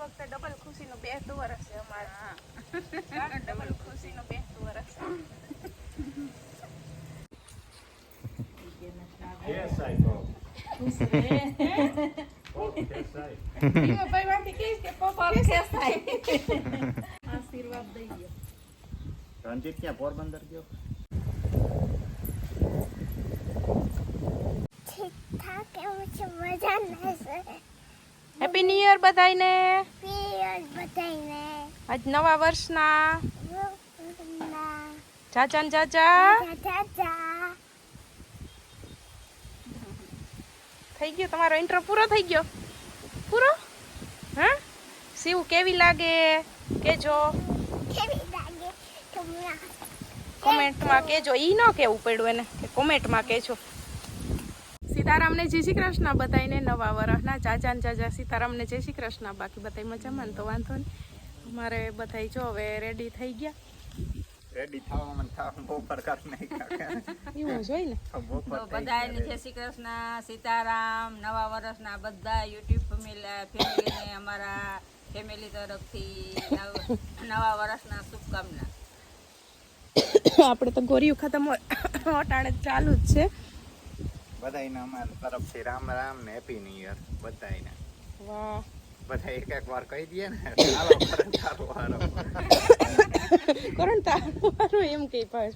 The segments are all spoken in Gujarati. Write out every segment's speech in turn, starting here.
વખતે ડબલ ખુશીનું બેસતું વર્ષ છે અમારે. ડબલ ખુશીનું બેસતું ગયો રણજીત ક્યાં પોરબંદર ગયો? એવું છે મજા નથી હેપી ન્યુ યર બધાયને. બધાને આજ નવા વર્ષના. ચાચા ને ચાચા થઈ ગયો તમારો ઇન્ટ્રો પૂરો થઈ ગયો? પૂરો? હા? શિવ કેવી લાગે? કેજો. કોમેન્ટમાં કેજો. ઈ ન કેવું પડ્યું એને કે કોમેન્ટમાં કેજો. સીતારામને જય શ્રી કૃષ્ણ બતાવીને નવા વરસના ચાચા ને ચાચા સીતારામને જય શ્રી કૃષ્ણ. બાકી બધા મજામાં ને તો વાંધો નહીં. અમારે બધા જો હવે રેડી થઈ ગયા. રેડી ને થવામાં બહુ ફરક નહીં એવું જોઈ ને? તો બધાને જય શ્રી કૃષ્ણ સીતારામ નવા વર્ષના બધા યુટ્યુબ ફેમિલી ફેમિલીને અમારા ફેમિલી તરફથી નવ- નવા વર્ષના શુભકામના. આપણે તો ગોરીયું ખતમ હોય અટાણે ચાલુ જ છે. બધાયને અમારા તરફથી રામ રામ ને હેપી ન્યુ યર બધાયને. વાહ. બધા એક એક વાર કહી દઈએ ને ચાલો ફરક ચાલો હાલો કરણ તારું એમ કઈ પાસ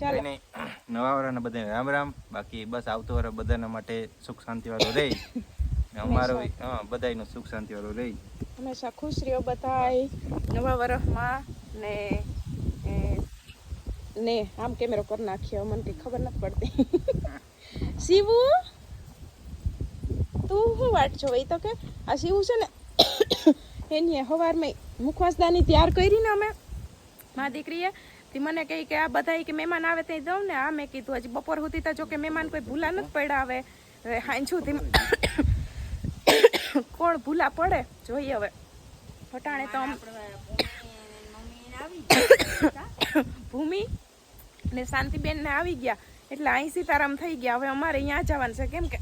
ચાલો. નહીં નવા વર્ષના બધાને રામ રામ. બાકી બસ આવતો વર્ષ બધાના માટે સુખ શાંતિ વાળો રહી. અમારો હા બધાયનું સુખ શાંતિ વાળો રહી. હંમેશા ખુશ રહ્યો બધાય. નવા વર્ષમાં ને ને આમ કેમેરો કરી નાખ્યો મને કઈ ખબર નથી પડતી. શિવુ તું શું વાટ છો? એ તો કે આ શિવુ છે ને એની હવારમાં મુખવાસદાની તૈયાર કરી ને અમે મા દીકરીએ. તે મને કહી કે આ બધા કે મહેમાન આવે ત્યાં દઉં ને આ મેં કીધું હજી બપોર સુધી તો જો કે મહેમાન કોઈ ભૂલા નથી પડ્યા હવે. હાંજ સુધી કોણ ભૂલા પડે? જોઈએ હવે. ફટાણે તો ભૂમિ ને શાંતિબેન ને આવી ગયા. એટલે અહીં સીતારામ થઈ ગયા. હવે અમારે અહીંયા જવાનું છે. કેમ કે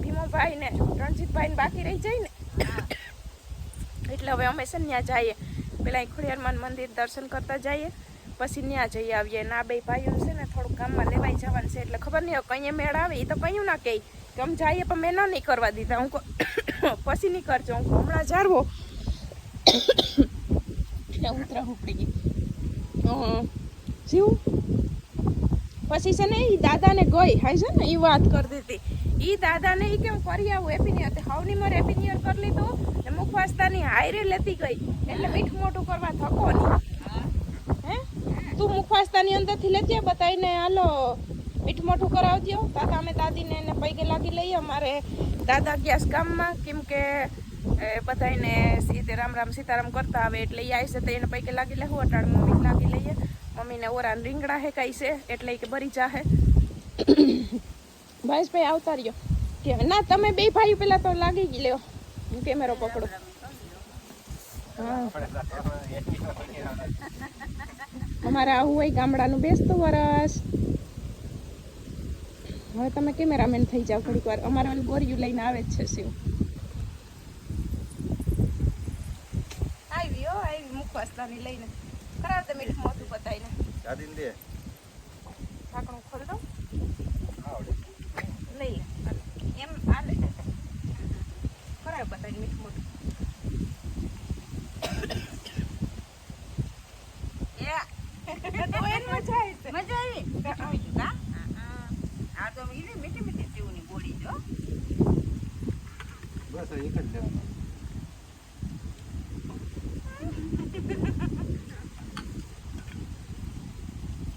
ભીમોભાઈ ને રણજીતભાઈ ને બાકી રહી જાય ને. એટલે હવે અમે છે ત્યાં જઈએ. પેલા અહીં ખોડિયારમાન મંદિર દર્શન કરતા જઈએ. પછી ત્યાં જઈ આવીએ. ના બે ભાઈઓ છે ને થોડુંક ગામમાં લેવાઈ જવાનું છે. એટલે ખબર નહીં કંઈ મેળ આવે. એ તો કયું ના કહે કે અમે જઈએ પણ મેં ના નહીં કરવા દીધા. હું પછી નહીં કરજો હું હમણાં જારવો. ઉતરા ઉપડી ગઈ. જીવ? પછી છે ને એ દાદાને ગઈ હાય છે ને એ વાત કરી દીધી. એ દાદાને એ કેમ કરી આવું? હેપી નિયર હાવની મારે હેપી નિયર કરી લીધું ને મુખવાસ્તાની હાયરે લેતી ગઈ. એટલે મીઠું મોટું કરવા થકો નહીં હે? તું મુખવાસ્તાની અંદરથી લેતી આવ, બતાવીને હાલો મીઠું મોઠું કરાવજો. દાદા અમે દાદીને એને પૈકે લાગી લઈએ. અમારે દાદા ગયા છે ગામમાં કેમ કે બધાને સીતે રામ રામ સીતારામ કરતા આવે એટલે એ આવશે તો એને પૈકે લાગી લેવું અટાણ મમ્મી લાગી લઈએ. મમ્મીને ઓરા રીંગણા હે કઈ છે એટલે કે બરી જાહે. ભાઈ આવતા રહ્યો. કે ના તમે બે ભાઈ પેલા તો લાગી ગઈ લ્યો. હું કેમેરો પકડો. અમારે આવું હોય ગામડાનું બેસતું વરસ. હવે તમે કેમેરામેન થઈ જાવ થોડીક વાર. અમારે ઓલું ગોરિયું લઈને આવે જ છે શિવ. આવી હો આવી મુખવાસ્તાની લઈને. કરાવ તમે મોઢું બતાવીને? દાદી દે. ઢાંકણું ખોલ દો આવડે લઈ એમ એમ લે કરાવ બતાવીને મીઠું મોઢું તો એને મજા આવી છે મજા આવી મીઠું મીઠું કા આ તો મીઠી મીઠી મીઠી સીવની ગોળી જો બસ એક જ લેવાનું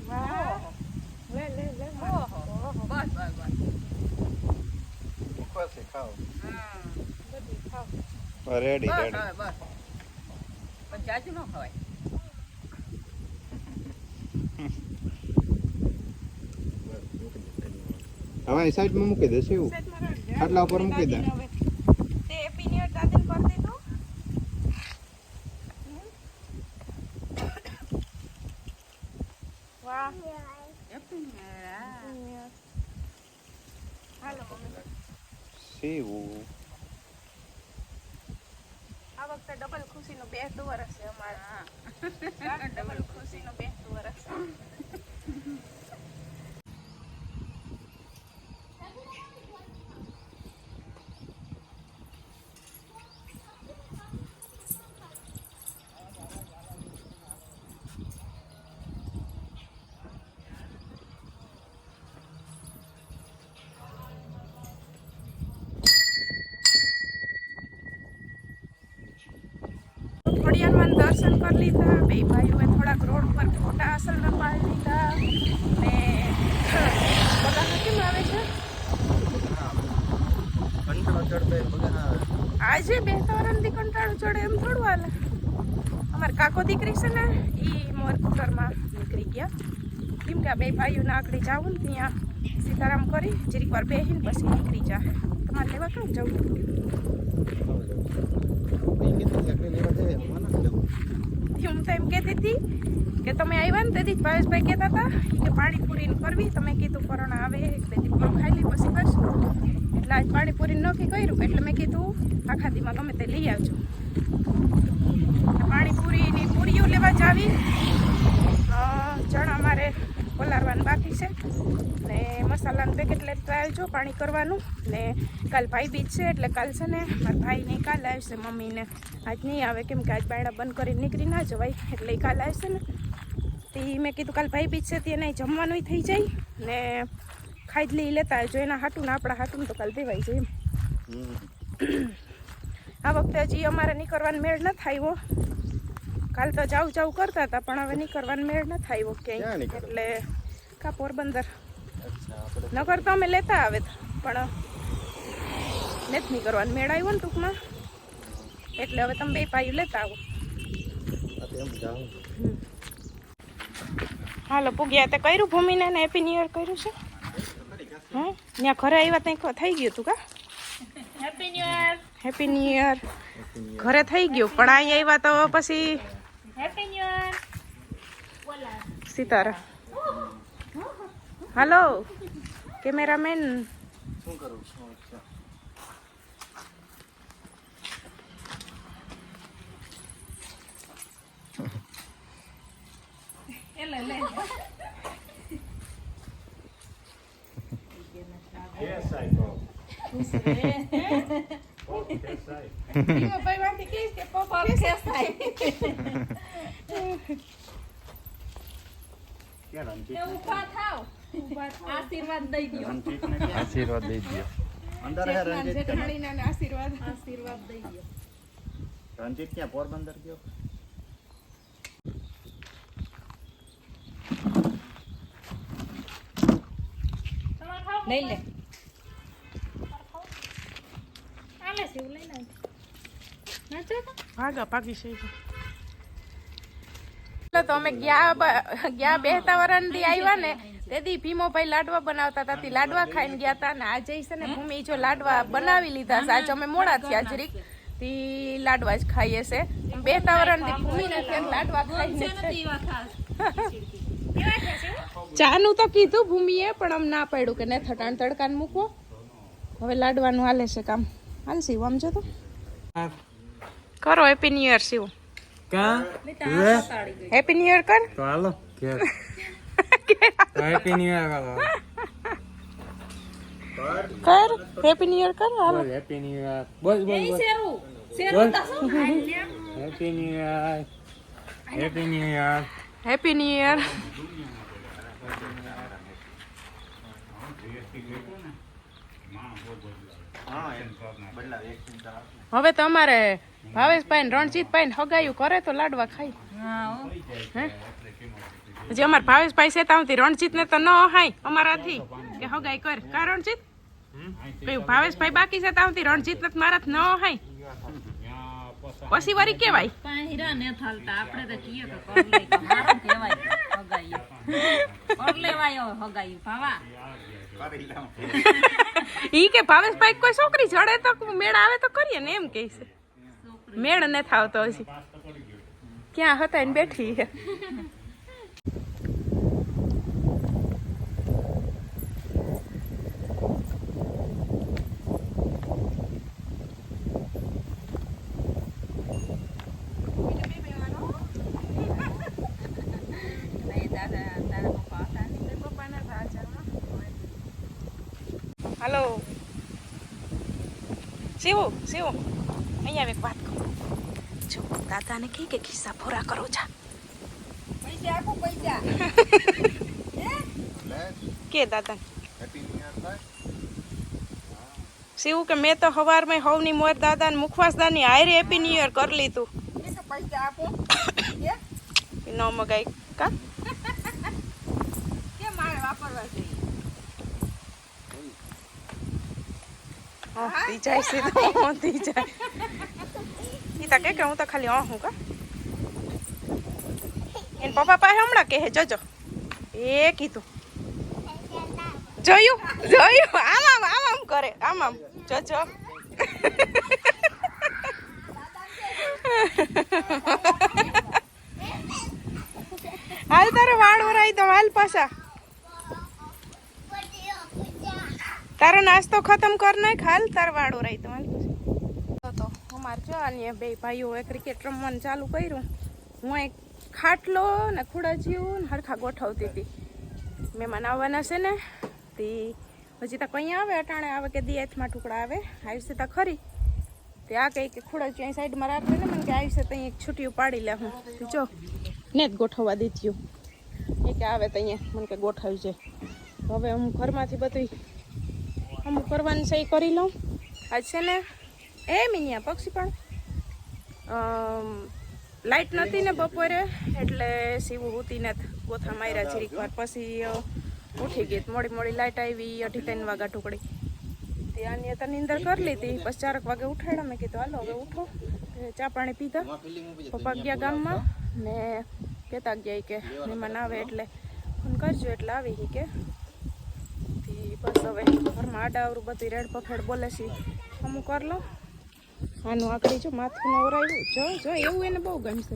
વાહ લે લે લે ઓહો બસ બસ બસ મુખવાસે ખાઓ હમ. બધી ખાવ રેડી રેડી પણ જાજુ ન ખવાય. હવે સાઈડમાં મૂકી દેશે એવું આટલા ઉપર મૂકી દે. See પિનિયર દાદીને કરી દીધું વાહ હાલો મમ્મી સેવું વખતે ડબલ ખુશીનું બેસતું વરસ છે અમારે. ડબલ ખુશીનું બેસતું વરસ ખોડિયારમાં દર્શન કરી લીધા. બે ભાઈઓએ થોડાક રોડ પર ફોટા આસન પાડી લીધા ને બગાના કેમ આવે છે. આજે બે ત્રણથી કંટાળો ચડે એમ થોડું હાલે. અમારે કાકો દીકરી છે ને એ મોર કુટરમાં નીકળી ગયા. કેમ કે આ બે ભાઈઓને આગળ જાવું ને ત્યાં સીતારામ કરી, જરીક વાર બેહીને પછી નીકળી જાય તમારે લેવા કેમ જવું એ કીધું કે પેલી વાર જઈએ, મને નથી જવું. હું તો એમ કહેતી હતી કે તમે આવ્યા ને તેથી ભાવેશભાઈ કહેતા હતા કે પાણીપુરી કરવી. તમે કીધું કોરોના આવે તેથી પૂરો ખાઈ લઈ પછી કરશું. એટલે આજ પાણીપુરી નક્કી કર્યું એટલે મેં કીધું આખા દીમાં ગમે તે લઈ આવજો. પાણીપુરીની પૂરીઓ લેવા જ આવી અ, ચણા મારે પલાળવાનું બાકી છે. ને મસાલાનું પેકેટ લેતા આવજો પાણી કરવાનું. ને કાલ ભાઈ બીજ છે એટલે કાલ છે ને મારા ભાઈને કાલ આવશે મમ્મીને. આજ નહીં આવે કેમ કે આજ બાયડા બંધ કરીને નીકળી ના જવાય એટલે એ કાલ આવશે ને. તે મેં કીધું કાલ ભાઈ બીજ છે તેને જમવાનું થઈ જાય. ને ખાઈ જ લઈ લેતા આવજો એના હાટું ને આપણા હાટું તો કાલ દેવાઈ જાય આ વખતે હજી અમારે નીકળવાનો મેળ ન થાય કાલ તો જાવ જાવ કરતા હતા પણ હવે નીકળવાનો મેળ ન થાય ક્યાં ક્યાંય એટલે કા પોરબંદર નગર તો અમે લેતા આવે પણ નથી નીકળવાનું મેળ આવ્યો ને ટૂંકમાં. એટલે હવે તમે બે પાયું લેતા આવો. હાલો પૂગ્યા તે કર્યું ભૂમિને ને હેપી ન્યુ યર કર્યું છે. હા ત્યાં ઘરે આવ્યા ત્યાં થઈ ગયું તું કા? Happy new year happy new year ઘરે થઈ ગયું પણ અહીં આવ્યા તો પછી હેપી ન્યુ યર સીતારા હાલો કેમેરામેન શું કરું શું અચ્છા. Yes, I go. આશીર્વાદ દઈ દો આશીર્વાદ દઈ દો અંદર હે રણજીત તમે? આશીર્વાદ. આશીર્વાદ દઈ દો રણજીત ક્યાં? પોરબંદર ગયો? લઈ લે. ભાગા પાકી છે તો. અમે ગયા ગયા બેહતા વરણથી આવ્યા ને તેથી ભીમોભાઈ લાડવા બનાવતા હતા. તે લાડવા ખાઈને ગયા હતા ને આજે છે ને ભૂમિ જો લાડવા બનાવી લીધા છે. આજે અમે મોડા થયા જરીક તી લાડવા જ ખાઈએ છે. બેહતા વરણથી ભૂમિ ને લાડવા ખાઈને ચાનું તો કીધું ભૂમિએ પણ આમ ના પાડ્યું કે ને થટાણ તડકાને મૂકવો. હવે લાડવાનું હાલે છે કામ. હાલ શિવ આમ જો તો. કરો happy new year Shiv happy new year કર. તો હાલો ઘેર હેપી ન્યુ યર કર હેપી ન્યુ યર કર હાલો. હેપી ન્યુ યર બોલ બોલ બોલ. શેરું? Sheru happy new year happy new year happy new year હા એમ બદલાવ એક ચિંતા રાખો. હવે તમારે ભાવેશભાઈ ને રણજીતભાઈ ને હગાયું કરે તો લાડવા ખાઈ. હજી અમારે ભાવેશભાઈ છે ત્યાંથી રણજીત ને તો ન હાય અમારાથી. કે હગાઈ કર. કા રણજીત? કયું? ભાવેશભાઈ બાકી છે ત્યાંથી રણજીત ને મારા ન હાય પછી વારી કેવાય? આપણે તો કહીએ કે ઈ કે ભાવેશભાઈ કોઈ છોકરી જડે તો મેળ આવે તો કરીએ ને એમ કે છે. મેળ ને થાવતો હજી. ક્યાં હતા ને બેઠી હાલો શિવ શિવ અહીંયા એક વાત કહું જો દાદાને કહી કે ખિસ્સા ફોરા કરો જા પૈસા આપો પૈસા કે દાદા શિવ કે મેં તો હવારમાં હવની મોર દાદાને મુખવાસદાની હાયરે હેપી ન્યુ યર કરી લીધું એ પૈસા આપો એ ન મગાઈ કા કે મારે વાપરવા જોઈએ હોતી જાય સીધો હોતી જાય. એ તા કે હું તો ખાલી અ હું કા. એન પપ્પા પાસે હમણાં કહે જોજો એ કીધું. જોયું જોયું. આમ આમ આમ આમ કરે. આમ આમ. જોજો હાલ તારે વાળ વરાઈ તો હાલ પાછા. તારો નાસ્તો ખતમ કર નાખ, હાલ તાર વાળો રહી તો હાલ. તો અમારે જો અને બે ભાઈઓએ ક્રિકેટ રમવાનું ચાલુ કર્યું. હું એક ખાટલો ને ખુડાજીયું ને હરખા ગોઠવતી હતી. મહેમાન આવવાના છે ને, તે હજી તો અહીંયા આવે, અટાણે આવે કે દિયાથમાં ટુકડા આવે. આવશે તો ખરી. તે આ કંઈ કે ખુડાજી અહીં સાઈડમાં રાખે ને, મને કે આવશે તો એક છૂટીઓ પાડી લે હું. જો ને જ ગોઠવવા દીધું એ કે આવે તો અહીંયા, મને કે ગોઠવજે. હવે હું ઘરમાંથી બધું અમુક કરવાની સહી કરી લઉં. આજ છે ને, એ મિનિયા પક્ષી પણ. લાઇટ નથી ને બપોરે, એટલે સીવું ઉતીને જ ગોથા માર્યા જરીક વાર પછી ઉઠી ગઈ. મોડી મોડી લાઇટ આવી, અઢી ત્રણ વાગા ટુકડી ત્યાંની તો નીંદર કરી લીધી. પછી ચારક વાગે ઉઠાડ્યા. મેં કીધું, હાલો, હવે ઉઠો. ચા પાણી પીધા. પપ્પા ગયા ગામમાં ને કહેતા ગયા કે મહેમાન આવે એટલે ફોન કરજો, એટલે આવી કે. થી બસ હવે ઘરમાં આડાવરું બધી રેડ પફેડ બોલે છે. અમુક કર લો. આનું આકડી જો માથું નવરાયું જો જો એવું એને બહુ ગમશે.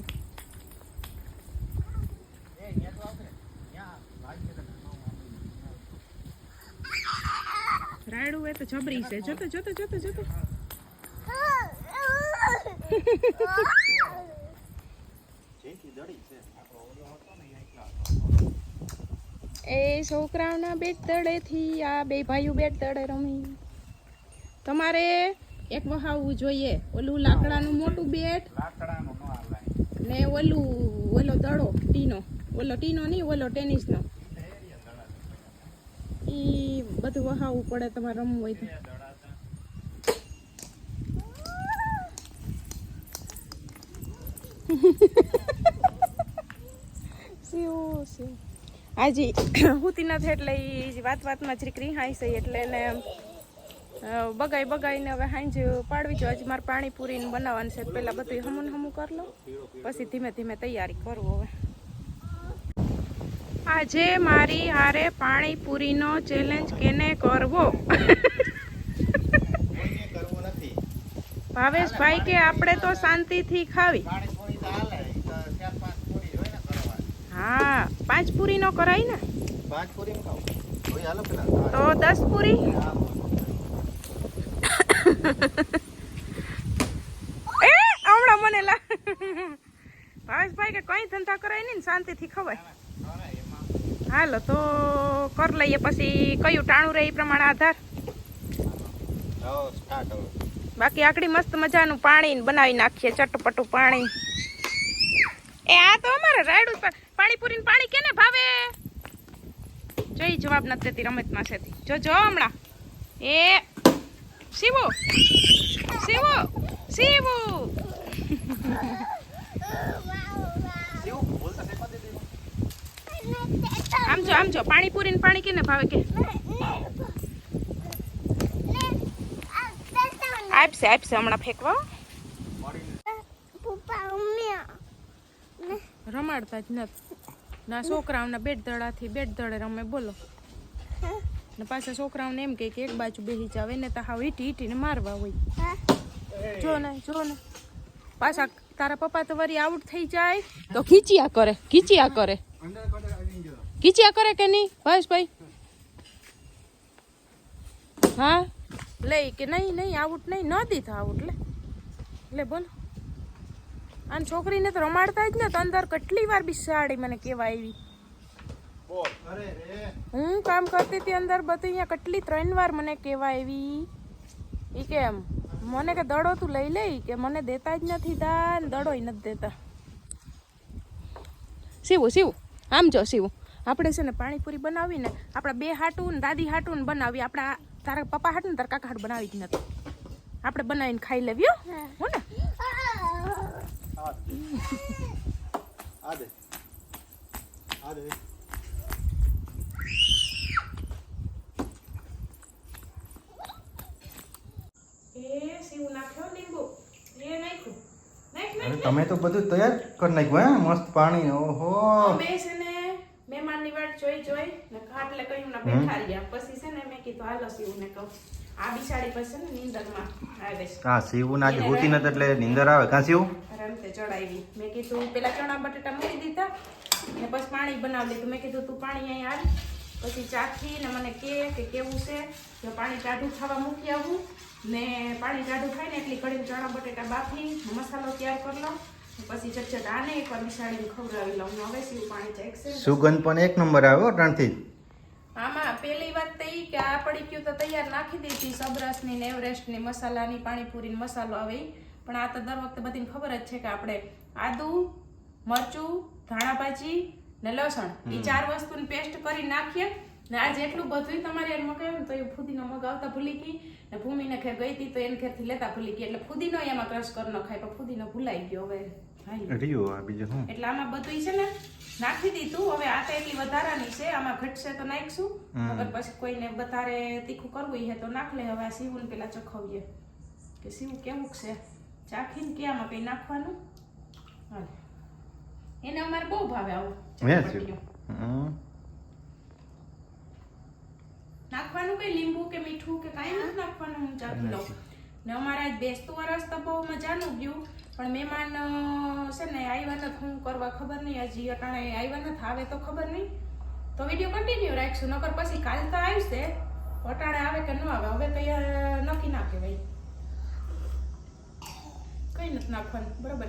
રાયડું એ તો જબરી છે. જોતો જોતો જોતો જોતો. એ છોકરાઓના બેટ તળેથી આ બે ભાઈઓ બેટ તળે રમી. તમારે એક વહાવવું જોઈએ. ઓલું લાકડાનું મોટું બેટ લાકડાનું ન ઓલું ઓલો દડો ટીનો. ઓલો ટીનો નહીં ઓલો ટેનિસનો. એ બધું વહાવવું પડે તમારે રમવું હોય તો. શિવ શિવ હાજી હુતી નથી એટલે એ વાત વાતમાં જ રીકરી છે એટલે એને બગાઈ બગાઈને હવે હાંજ પાડવી જો. હજી મારે પાણીપુરીને બનાવવાનું છે. પહેલાં બધું હમું હમું કરી લો પછી ધીમે ધીમે તૈયારી કરું હવે. આજે મારી હારે પાણીપુરીનો ચેલેન્જ કેને કરવો? ભાવેશભાઈ કે આપણે તો શાંતિથી ખાવી પાણી પૂરી તો હાલે ઈ તો ચાર પાંચ પૂરી હોય ને કરવાની હા પાંચ પૂરી નો કરાય ને. પાંચ પૂરી તો દસ પૂરી? એ હમણાં મને લા ભાવેશભાઈ કે કઈ ધંધા કરાય નહીં શાંતિથી ખવાય. હાલો તો કર લઈએ પછી કયું ટાણું રહે એ પ્રમાણે આધાર. બાકી આકડી મસ્ત મજાનું પાણી બનાવી નાખીએ ચટપટું પાણી એ આ તો અમારે રાયડું જ પા- પાણીપુરી પાણી કેને ભાવે? જોઈ જવાબ નથી દેતી રમતમાં છે તી. જો જો હમણાં. એ, શિવો. શિવો. શિવો. આમ જો આમ જો પાણીપુરી પાણી કેને ભાવે કે? આપશે આપશે હમણાં ફેંકવા. રમાડતા જ નથી. ના છોકરાઓના બેટ દડાથી બેટ દડે રમે બોલો. ને પાછા છોકરાઓને એમ કે એક બાજુ બેસી જાવ એને તો હાવ ઈટી ઈટીને મારવા હોય. જો ને જો ને. પાછા તારા પપ્પા તો વરી આઉટ થઈ જાય. તો ખીચિયા કરે ખીચિયા કરે. ખીચિયા કરે કે નહીં ભાઈ? હા? લે કે નહીં નહીં આઉટ નહીં ન દીધા આઉટ લે. લે બોલો. અને છોકરીને તો રમાડતા જ ને તો અંદર કેટલી વાર બિસાડી મને કેવા આવી હું કામ કરતી હતી અંદર બધું અહીંયા કેટલી ત્રણ વાર મને કહેવા એવી. એ કે એમ મને કે દડો તું લઈ લે. કે મને દેતા જ નથી તા ને દડો નથી દેતા. શિવું શિવું આમ જો શિવું. આપણે છે ને પાણીપુરી બનાવીને આપણા બે હાટું ને દાદી હાટું ને બનાવી. આપણા તારા પપ્પા હાટું ને તારા કાકા હાટ બનાવી જ નથી. આપણે બનાવીને ખાઈ લેવી હો. હો ને? આ દે આ દે એ શિવું નાખ્યો લીંબુ એ નાખ્યું નાખ અરે તમે તો બધું તૈયાર કરી નાખ્યું હે મસ્ત પાણી ઓહો અમે છે ને મહેમાનની વાટ જોઈ જોઈ ને ખાટલે કહ્યું ના બેઠા રહ્યા પછી છે ને મેં કીધું હાલો શિવને કહું આ બિસાડી પછી છે ને નિંદરમાં આવે છે. હા સીવું આજે હોતી નથી એટલે નીંદર આવે? કાં સીવું? રમતે ચડાવી. મેં કીધું પેલા ચણા બટેટા મૂકી દીધા ને પછી પાણી બનાવી લીધું. મેં કીધું તું પાણી અહીં આવ પછી ચાખી ને મને કે કે કેવું છે? જો પાણી ટાઢું ખાવા મૂકી આવું. ને પાણી ટાઢું થાય ને એટલી ઘડી ચણા બટેટા બાફી મસાલો તૈયાર કરી લઉં પછી ચટચટ આને એકવાર બિસાડીને ખવડાવી લઉં. હવે સીવું પાણી ચાખશે સુગંધ પણ એક નંબર આવ્યો ત્રણથી. આમાં પેલી વાત તો એ કે આ પડી ગયું તો તૈયાર નાખી દીધી સબરસની ને એવરેસ્ટની મસાલાની પાણીપુરી મસાલો આવે પણ આ તો દર વખતે બધીને ખબર જ છે કે આપણે આદુ મરચું ધાણા ભાજી ને લસણ. એ ચાર વસ્તુની પેસ્ટ કરી નાખીએ ને આ એટલું બધું તમારે એમ મગાવ્યું ને તો એ ફુદીનો મગાવતા ભૂલી ગઈ. ને ભૂમિને ઘેર ગઈ હતી તો એને ઘેરથી લેતા ભૂલી ગઈ. એટલે ફૂદીનો એમાં ક્રશ કરી નખાય પણ ફૂદીનો ભૂલાઈ ગયો હવે. એટલે આમાં બધું છે ને નાખી દીધું. હવે આ તો એટલી વધારાની છે આમાં ઘટશે તો નાખશું. અગર પછી કોઈને વધારે તીખું કરવું છે તો નાખ લે. હવે આ સીવું પેલા ચખવીએ. કે સીવું કેવું છે? ચાખીને કે આમાં કઈ નાખવાનું? એને અમારે બહુ ભાવે આવું. નાખવાનું કઈ લીંબુ કે મીઠું કે કાંઈ નથી નાખવાનું હું ચાખી લઉં. ને અમારા બેસતું વરસ તો બહુ મજાનું ગયું પણ મહેમાન છે ને આવ્યા નથી હું કરવા ખબર નહીં હજી અટાણે આવ્યા નથી આવે તો ખબર નહીં. તો વીડિયો કન્ટિન્યુ રાખશું નકર પછી કાલ તો આવશે અટાણે આવે કે ન આવે હવે કઈ અ, નક્કી ના કહેવાય. કઈ નથી નાખવાનું બરાબર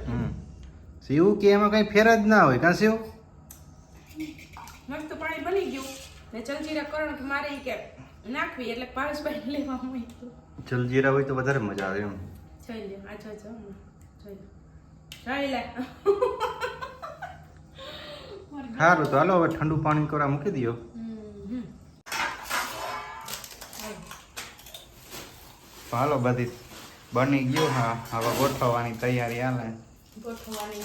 શિવ કે એમાં કઈ ફેર જ ના હોય કાં શિવ? મસ્ત પાણી બની ગયું. ને જલજીરા કરણ કે મારે કે નાખવી એટલે પારસભાઈ લેવા મૂક્યું જલજીરા હોય તો વધારે મજા આવે એમ જોઈ લે આ જો જો જોઈ લે જોઈ લે સારું તો હાલો હવે ઠંડુ પાણી કરવા મૂકી દો હાલો બધી બની ગયો હા હવે ગોઠવવાની તૈયારી હાલે ગોઠવવાની.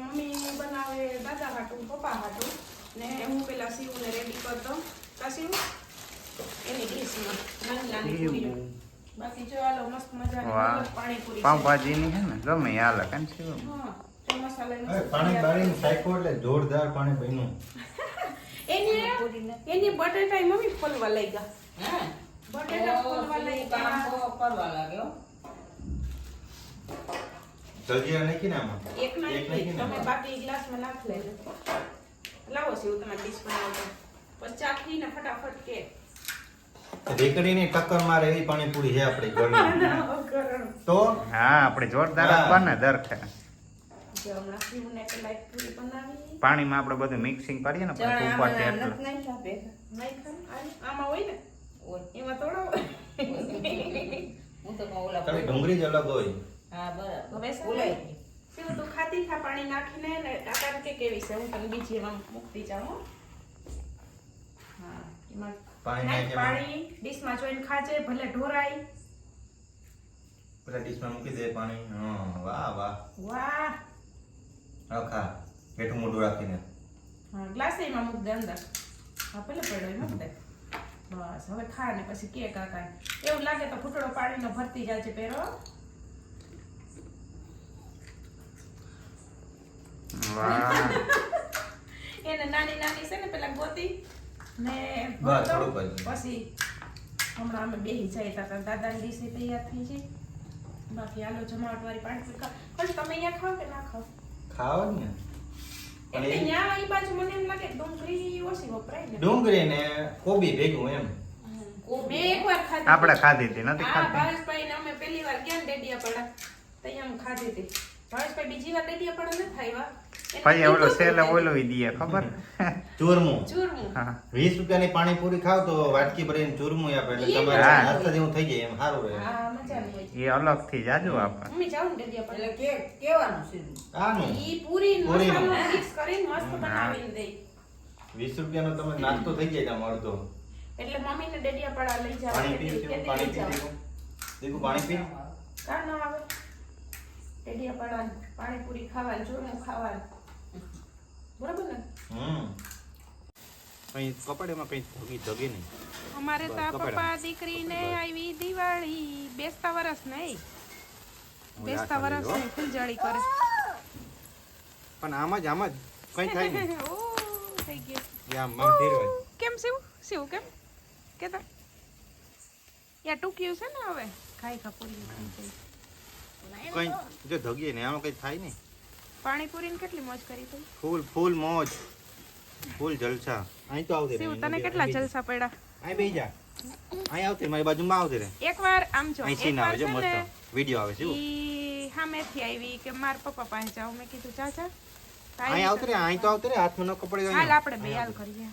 મમ્મી બનાવે હાટું પપ્પા હાટું ને હું પેલા સીવું ને રેડી કરતો કા સીવું એની ડીશમાં નાની નાની પૂરીઓ. બાકી જો આલો મસ્ત મજાની પાણીપુરી. પાવભાજીની છે ને ગમે એ હાલે કાં સીવું હા પાણી બાળીને સાયકો એટલે જોરદાર પાણી બન્યું એની એની બટેટા મમ્મી ફોલવા લઈ ગયા બટેટા ફોલવા લઈ ગયા કરવા લાગ્યો જલજીરા નાખી ને આમાં? એક નાખી નાખી તમે. બાકી ગ્લાસમાં નાખ લેજો. લાવો છે તમે ડીશ બનાવો પછી ચાખીને ફટાફટ કે. રેકડીની ટક્કર મારે એવી પાણીપુરી છે આપણી ઘરની. તો? હા આપણે જોરદાર બને દરખે. જો હમણાં શિવને પેલા એક પૂરી બનાવી. પાણીમાં આપણે બધું મિક્સિંગ કરીએ ને પછી ઉપર એટલે. નથી નાખ્યા ભેગા. નહીં ખાય? આમાં હોય ને? એમાં થોડો હું તો ઓલા તમે ડુંગળી જ અલગ હોય. હા બરાબર. હવે ખાતી પાણી નાખીને ને કાકા કે કેવી છે? હું તને બીજી એમાં મૂકતી જાઉં હો. હા એમાં પાણી નાખ નાખી એમાં. પાણી ડીશમાં જોઈને ખાજે ભલે ઢોરાય. પેલા ડીશમાં મૂકી દે પાણી. હા વાહ વાહ. વાહ. હવે ખા. હેઠું મોઢું રાખીને. હા ગ્લાસ એમાં મૂક દે અંદર. હા ભલે પડ્યો મૂક દે બસ હવે ખા ને પછી કે કાકા એવું લાગે તો ફૂટડો પાણીનો ભરતી જાય છે પેરો. વાહ એને નાની નાની છે ને પેલા ગોતી ને બસ. પછી હમણાં અમે બેહી જાય તા દાદાની ડીશ તૈયાર થઈ છે બાકી આલો જમાવટ વાળી પાણી પણ તમે અહીંયા ખાવ કે ના ખાઓ ખાવ ને એટલે અહીંયા એ બાજુ મને એમ લાગે ડુંગળી ઓછી વપરાય ને ડુંગળી ને કોબી ભેગું એમ મેં એકવાર ખાધી આપણે ખાધી હતી નથી ખાધી ભાવેશભાઈ ને અમે પહેલી વાર ગયા ડેડિયા પડ્યા ત્યાં આમ ખાધી હતી ભાવેશભાઈ બીજી વાર ઓલો સેલે ઓલો દઈએ ખબર? ચૂરમું. ચૂરમું. હા. વીસ રૂપિયાની પાણીપુરી ખાવ તો વાટકી ભરીને ચૂરમું આપે એટલે તમારે હાથ નાસ્તા જેવું થઈ જાય એમ સારું રહે. હા છે એ અલગથી જાજુ આપણે મમ્મી જાઉં ને ડેડિયા એટલે કે કેવાનું સીધું આનું ઈ પૂરી. મસાલો મિક્સ કરીને મસ્ત બનાવીને દે. વીસ રૂપિયાનો તમે નાસ્તો થઈ જાય આમ અડધો. એટલે મમ્મીને ડેડિયા પડા લઈ જાવ પાણી પી પાણી પી દેખો પાણી પી? કા ન આવે? ડેડિયા પાણીપુરી ખાવાનું ચૂરમું ખાવાનું. બરાબર ને? હમ. કઈ કપડામાં કઈ ધગી ધગી નહીં. અમારે તો પપ્પા દીકરીને આવી દિવાળી. બેસતા વરસ નહીં. બેસતા વરસ દેજો. ફૂલજાળી કરે. પણ આમ જ આમ જ કઈ થાય નહીં. થઈ ગયું. કેમ શિવ? શિવ કેમ? કેતા? યા ટૂંક્યું છે ને હવે? ખાઈ ખપુરી ખાઈ કઈ જો ધગીએ ને આમાં કઈ થાય નહીં. પાણીપુરીને કેટલી મોજ કરી તું ફૂલ ફૂલ મોજ. ફૂલ જલસા. અહીં તો આવતી રહે તને કેટલા જલસા પડ્યા? અહીં બેહી જા. અહીં આવતી મારી બાજુમાં આવતી રહે. એકવાર આમ જો અહીં સીન આવે એકવાર છે મસ્ત. વીડિયો આવે છે સામેથી આવી કે માર પપ્પા પાસે જાવ મેં કીધું ચાચા અહીં આવતી રહે અહીં તો આવતી રહે હાથમાં ન કપડે હાલ આપણે બે હાલ કરીએ.